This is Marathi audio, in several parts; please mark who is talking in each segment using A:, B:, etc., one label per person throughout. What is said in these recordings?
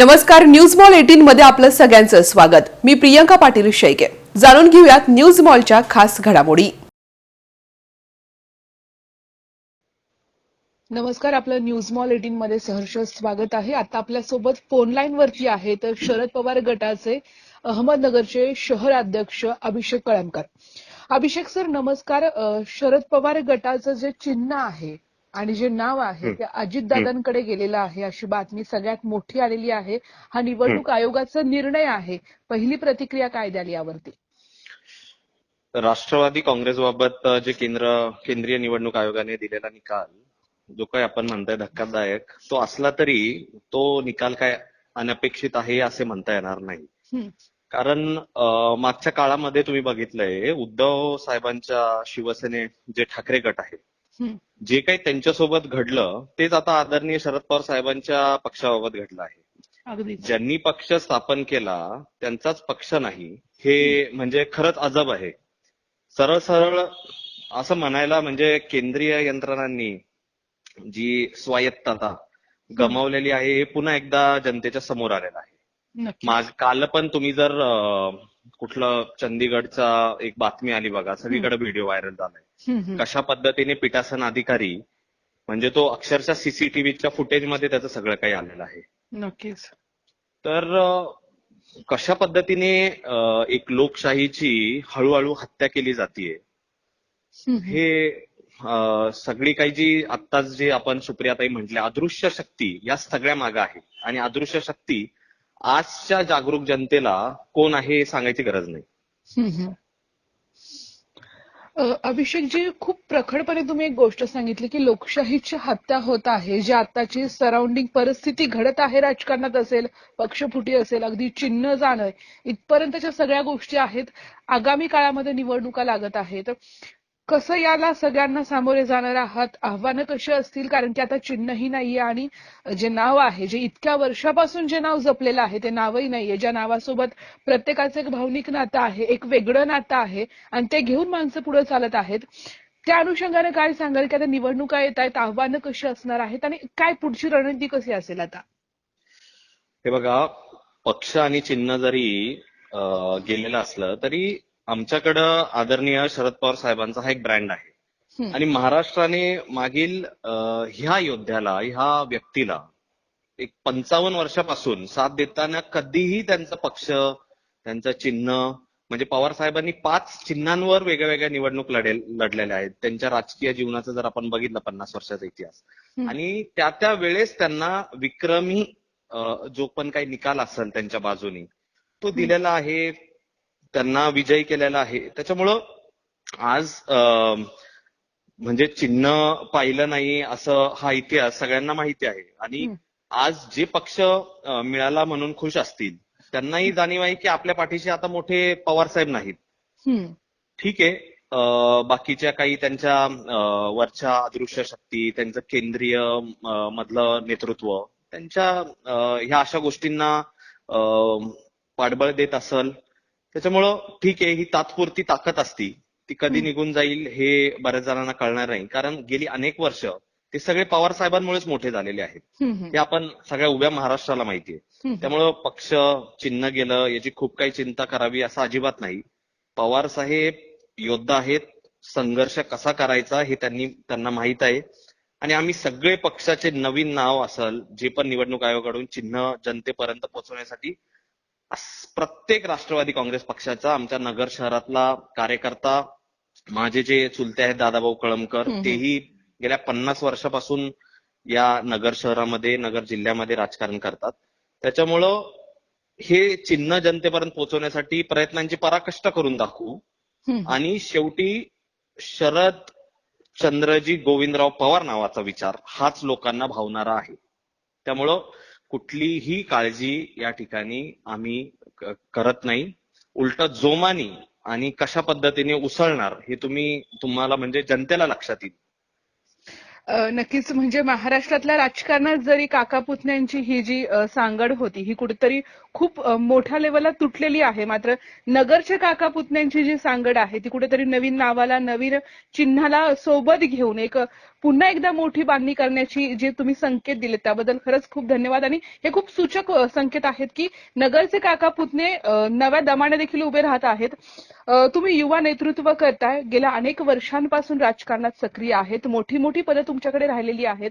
A: नमस्कार न्यूज मॉल एटीन मध्ये आपलं सगळ्यांचं स्वागत. मी प्रियंका पाटील शेळके. जाणून घेऊयात न्यूज मॉलच्या खास घडामोडी. नमस्कार आपलं न्यूज मॉल एटीन मध्ये सहर्ष स्वागत आहे. आता आपल्यासोबत फोन लाईन वरती आहेत शरद पवार गटाचे अहमदनगरचे शहर अध्यक्ष अभिषेक कळमकर. अभिषेक सर नमस्कार. शरद पवार गटाचं जे चिन्ह आहे आणि जे नाव आहे ते अजितदादांकडे गेलेलं आहे अशी बातमी सगळ्यात मोठी आलेली आहे. हा निवडणूक आयोगाचा निर्णय आहे. पहिली प्रतिक्रिया काय द्याल यावरती?
B: राष्ट्रवादी काँग्रेसबाबत जे केंद्र केंद्रीय निवडणूक आयोगाने दिलेला निकाल जो काही आपण म्हणताय धक्कादायक तो असला तरी तो निकाल काय अनपेक्षित आहे असे म्हणता येणार नाही. कारण मागच्या काळामध्ये तुम्ही बघितलंय उद्धव साहेबांच्या शिवसेने जे ठाकरे गट आहे जे काही त्यांच्यासोबत घडलं तेच आता आदरणीय शरद पवार साहेबांच्या पक्षाबाबत घडलं आहे. ज्यांनी पक्ष स्थापन केला त्यांचाच पक्ष नाही. हे म्हणजे खरंच अजब आहे. सरळ सरळ असं म्हणायला म्हणजे केंद्रीय यंत्रणांनी जी स्वायत्तता गमावलेली आहे हे पुन्हा एकदा जनतेच्या समोर आलेलं आहे. काल पण तुम्ही जर कुठलं चंदीगडचा एक बातमी आली बघा सगळीकडे व्हिडिओ व्हायरल झालाय. कशा पद्धतीने पीठासन अधिकारी म्हणजे तो अक्षरशः सीसीटीव्हीच्या फुटेजमध्ये त्याचं सगळं काही आलेलं आहे.
A: नक्कीच.
B: तर कशा पद्धतीने एक लोकशाहीची हळूहळू हत्या केली जातीये
A: हं,
B: सगळी काही जी आत्ताच जे आपण सुप्रियाताई म्हटले अदृश्य शक्ती या सगळ्या मागे आहे. आणि अदृश्य शक्ती आजच्या जागरूक जनतेला कोण आहे हे सांगायची गरज नाही.
A: अभिषेकजी अभिषेक जी खूप प्रखरपणे तुम्ही एक गोष्ट सांगितली की लोकशाहीची हत्या होत आहे जी आताची सराउंडिंग परिस्थिती घडत आहे राजकारणात असेल पक्षफुटी असेल अगदी चिन्ह जाणं इथपर्यंतच्या सगळ्या गोष्टी आहेत. आगामी काळामध्ये निवडणुका लागत आहेत. कसं याला सगळ्यांना सामोरे जाणार आहात आव्हानं कशी असतील? कारण की आता चिन्हही नाहीये आणि जे नाव आहे जे इतक्या वर्षापासून जे नाव जपलेलं आहे ते नावही नाहीये. ज्या नावासोबत प्रत्येकाचं एक भावनिक नातं आहे एक वेगळं नातं आहे आणि ते घेऊन माणसं पुढे चालत आहेत. त्या अनुषंगाने काय सांगाल की आता निवडणुका येत आहेत आव्हानं कशी असणार आहेत आणि काय पुढची रणनीती कशी असेल आता?
B: हे बघा पक्ष आणि चिन्ह जरी गेलेलं असलं तरी आमच्याकडं आदरणीय शरद पवार साहेबांचा हा एक ब्रँड आहे. आणि महाराष्ट्राने मागील ह्या योद्ध्याला ह्या व्यक्तीला एक पंचावन्न वर्षापासून साथ देताना कधीही त्यांचा पक्ष त्यांचं चिन्ह म्हणजे पवार साहेबांनी पाच चिन्हांवर वेगळ्या वेगळ्या निवडणूक लढेल लढलेल्या आहेत. त्यांच्या राजकीय जीवनाचं जर आपण बघितलं पन्नास वर्षाचा इतिहास. आणि त्या त्या वेळेस त्यांना विक्रमी जो पण काही निकाल असेल त्यांच्या बाजूनी तो दिलेला आहे. त्यांना विजयी केलेला आहे त्याच्यामुळं आज म्हणजे चिन्ह पाहिलं नाही असं हा इतिहास सगळ्यांना माहिती आहे आणि. आज जे पक्ष मिळाला म्हणून खुश असतील त्यांनाही जाणीव आहे की आपल्या पाठीशी आता मोठे पवार साहेब नाहीत. ठीक आहे बाकीच्या काही त्यांच्या वरच्या अदृश्य शक्ती त्यांचं केंद्रीय मधलं नेतृत्व त्यांच्या ह्या अशा गोष्टींना पाठबळ देत असल त्याच्यामुळं ठीक आहे ही तात्पुरती ताकद असती. ती कधी. निघून जाईल हे बऱ्याच जणांना कळणार नाही. कारण गेली अनेक वर्ष ते सगळे पवार साहेबांमुळेच मोठे झालेले आहेत. हे आपण सगळ्या उभ्या महाराष्ट्राला माहितीये.
A: हम्म.
B: त्यामुळं पक्ष चिन्ह गेलं याची खूप काही चिंता करावी असं अजिबात नाही. पवार साहेब योद्धा आहेत. संघर्ष कसा करायचा हे त्यांनी त्यांना माहीत आहे. आणि आम्ही सगळे पक्षाचे नवीन नाव असल जे पण निवडणूक आयोगाकडून चिन्ह जनतेपर्यंत पोहोचवण्यासाठी प्रत्येक राष्ट्रवादी काँग्रेस पक्षाचा आमच्या नगर शहरातला कार्यकर्ता माझे जे चुलते आहेत दादाभाऊ कळमकर. तेही गेल्या पन्नास वर्षापासून या नगर शहरामध्ये नगर जिल्ह्यामध्ये राजकारण करतात त्याच्यामुळं हे चिन्ह जनतेपर्यंत पोहोचवण्यासाठी प्रयत्नांची पराकष्ट करून दाखवू. आणि शेवटी शरद चंद्रजी गोविंदराव पवार नावाचा विचार हाच लोकांना भावणारा आहे त्यामुळं कुठलीही काळजी या ठिकाणी आम्ही करत नाही. उलट जोमानी आणि कशा पद्धतीने उसळणार हे तुम्ही तुम्हाला म्हणजे जनतेला लक्षात येईल.
A: नक्कीच म्हणजे महाराष्ट्रातल्या राजकारणात जरी काका पुतण्यांची ही जी सांगड होती ही कुठेतरी खूप मोठ्या लेवलला तुटलेली आहे. मात्र नगरच्या काका पुतण्यांची जी सांगड आहे ती कुठेतरी नवीन नावाला नवीन चिन्हाला सोबत घेऊन एक पुन्हा एकदा मोठी बांधणी करण्याची जे तुम्ही संकेत दिले त्याबद्दल खरंच खूप धन्यवाद. आणि हे खूप सूचक संकेत आहेत की नगरचे काका पुतणे नव्या दमाने देखील उभे राहत आहेत. तुम्ही युवा नेतृत्व करताय. गेल्या अनेक वर्षांपासून राजकारणात सक्रिय आहेत. मोठी मोठी पदं तुमच्याकडे राहिलेली आहेत.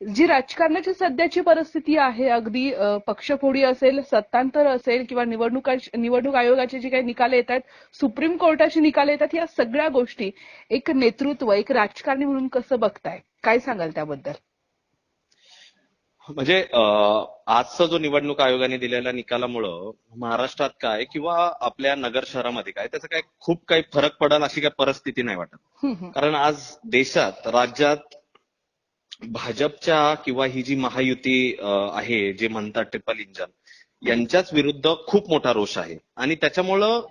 A: जी राजकारणाची सध्याची परिस्थिती आहे अगदी पक्षफोडी असेल सत्तांतर असेल किंवा निवडणुका निवडणूक आयोगाचे जे काही निकाल येत आहेत सुप्रीम कोर्टाचे निकाल येतात या सगळ्या गोष्टी एक नेतृत्व एक राजकारणी म्हणून कसं बघताय? काय सांगाल त्याबद्दल?
B: म्हणजे आजचा जो निवडणूक आयोगाने दिलेल्या निकालामुळं महाराष्ट्रात काय किंवा आपल्या नगर शहरामध्ये काय त्याचा काय खूप काही फरक पडेल अशी काही परिस्थिती नाही वाटत. कारण आज देशात राज्यात भाजपच्या किंवा ही जी महायुती आहे जे म्हणतात ट्रिपल इंजन यांच्याच विरुद्ध खूप मोठा रोष आहे. आणि त्याच्यामुळं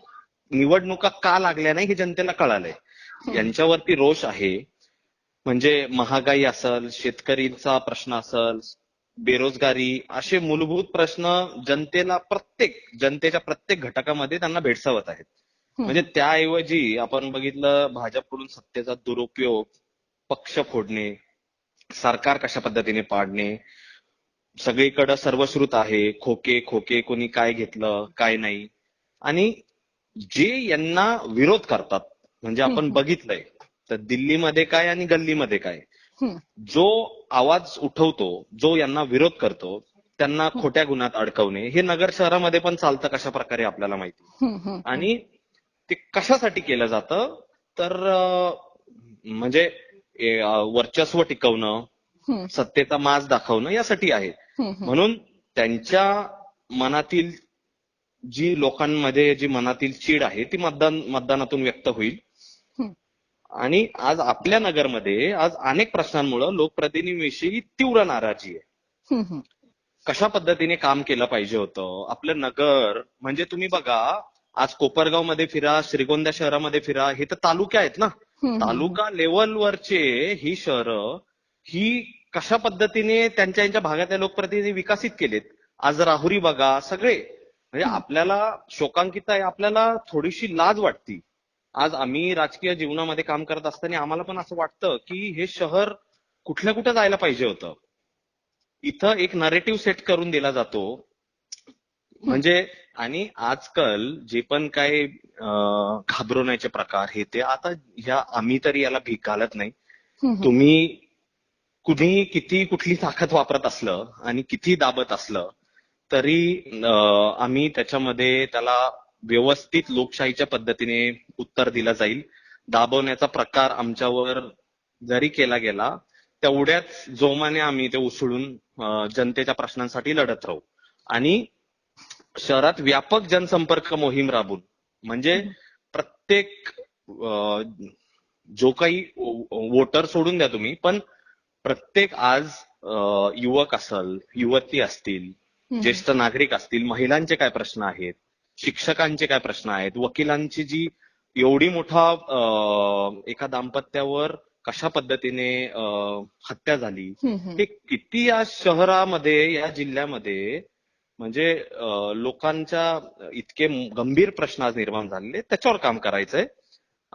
B: निवडणुका का लागल्या नाही हे जनतेला कळालंय. यांच्यावरती रोष आहे. म्हणजे महागाई असल शेतकरींचा प्रश्न असल बेरोजगारी असे मूलभूत प्रश्न जनतेला प्रत्येक जनतेच्या प्रत्येक घटकामध्ये त्यांना भेडसावत आहेत. म्हणजे त्याऐवजी आपण बघितलं भाजपकडून सत्तेचा दुरुपयोग पक्ष फोडणे सरकार कशा पद्धतीने पाडणे सगळीकडे सर्वश्रुत आहे खोके खोके कोणी काय घेतलं काय नाही आणि जे यांना विरोध करतात म्हणजे आपण. बघितलंय तर दिल्लीमध्ये काय आणि गल्लीमध्ये काय. जो आवाज उठवतो जो यांना विरोध करतो त्यांना खोट्या गुन्ह्यात अडकवणे हे नगर शहरामध्ये पण चालतं कशा प्रकारे आपल्याला माहिती. आणि ते कशासाठी केलं जातं तर म्हणजे वर्चस्व टिकवणं सत्तेचा माज दाखवणं यासाठी आहे. म्हणून त्यांच्या मनातील जी लोकांमध्ये जी मनातील चीड आहे ती मतदान मतदानातून व्यक्त होईल. आणि आज आपल्या नगरमध्ये आज अनेक प्रश्नांमुळे लोकप्रतिनिधीविषयी तीव्र नाराजी आहे. कशा पद्धतीने काम केलं पाहिजे होतं आपलं नगर म्हणजे तुम्ही बघा आज कोपरगावमध्ये फिरा श्रीगोंदा शहरामध्ये फिरा हे तर तालुके आहेत ना तालुका लेवलवरचे ही शहरं ही कशा पद्धतीने त्यांच्या यांच्या भागातल्या लोकप्रतिनिधी विकसित केलेत? आज राहुरी बघा सगळे. म्हणजे आपल्याला शोकांकित आहे आपल्याला थोडीशी लाज वाटती. आज आम्ही राजकीय जीवनामध्ये काम करत असताना आम्हाला पण असं वाटतं की हे शहर कुठल्या कुठे जायला पाहिजे होतं? इथं एक नरेटिव्ह सेट करून दिला जातो. म्हणजे आणि आजकाल जे पण काय घाबरवण्याचे प्रकार हे ते आता ह्या आम्ही तरी याला भीक घालत नाही. तुम्ही कुणी किती कुठली ताकद वापरत असलं आणि किती दाबत असलं तरी आम्ही त्याच्यामध्ये त्याला व्यवस्थित लोकशाहीच्या पद्धतीने उत्तर दिलं जाईल. दाबवण्याचा प्रकार आमच्यावर जरी केला गेला तेवढ्याच जोमाने आम्ही ते उसळून जनतेच्या प्रश्नांसाठी लढत राहू. आणि शहरात व्यापक जनसंपर्क मोहीम राबून म्हणजे प्रत्येक जो काही वोटर सोडून द्या तुम्ही पण प्रत्येक आज युवक असल युवती असतील. ज्येष्ठ नागरिक असतील महिलांचे काय प्रश्न आहेत शिक्षकांचे काय प्रश्न आहेत वकिलांची जी एवढी मोठा एका दाम्पत्यावर कशा पद्धतीने हत्या झाली. हे किती या शहरामध्ये या जिल्ह्यामध्ये म्हणजे लोकांच्या इतके गंभीर प्रश्न आज निर्माण झालेले त्याच्यावर काम करायचंय.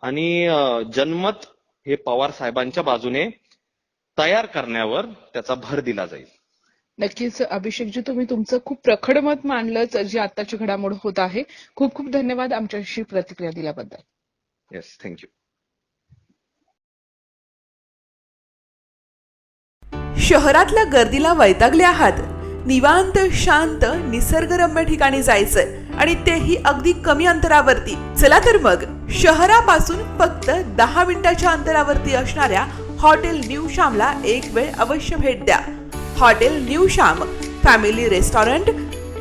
B: आणि जनमत हे पवार साहेबांच्या बाजूने तयार करण्यावर त्याचा भर दिला जाईल.
A: नक्कीच अभिषेकजी तुम्ही तुमचं खूप प्रखड मत मांडलंच जी आताची घडामोड होत आहे. खूप खूप धन्यवाद आमच्याशी प्रतिक्रिया दिल्याबद्दल.
B: येस थँक्यू
C: शहरातल्या गर्दीला वैतागले आहात. निवांत शांत निसर्गरम्य ठिकाणी जायचंय आणि तेही अगदी कमी अंतरावरती. चला तर मग शहरापासून फक्त दहा मिनिटाच्या अंतरावरती असणाऱ्या हॉटेल न्यू श्यामला एक वेळ अवश्य भेट द्या. Hotel new Shyam family restaurant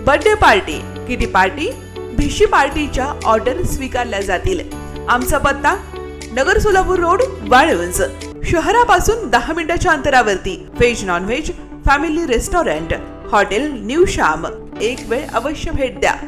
C: birthday party kitty party भिशी पार्टीच्या ऑर्डर स्वीकारल्या जातील. आमचा पत्ता नगर सोलापूर रोड वाळवंज. शहरापासून दहा मिनिटाच्या अंतरावरती. Veg non veg family restaurant. Hotel new Shyam. एक वेळ अवश्य भेट द्या.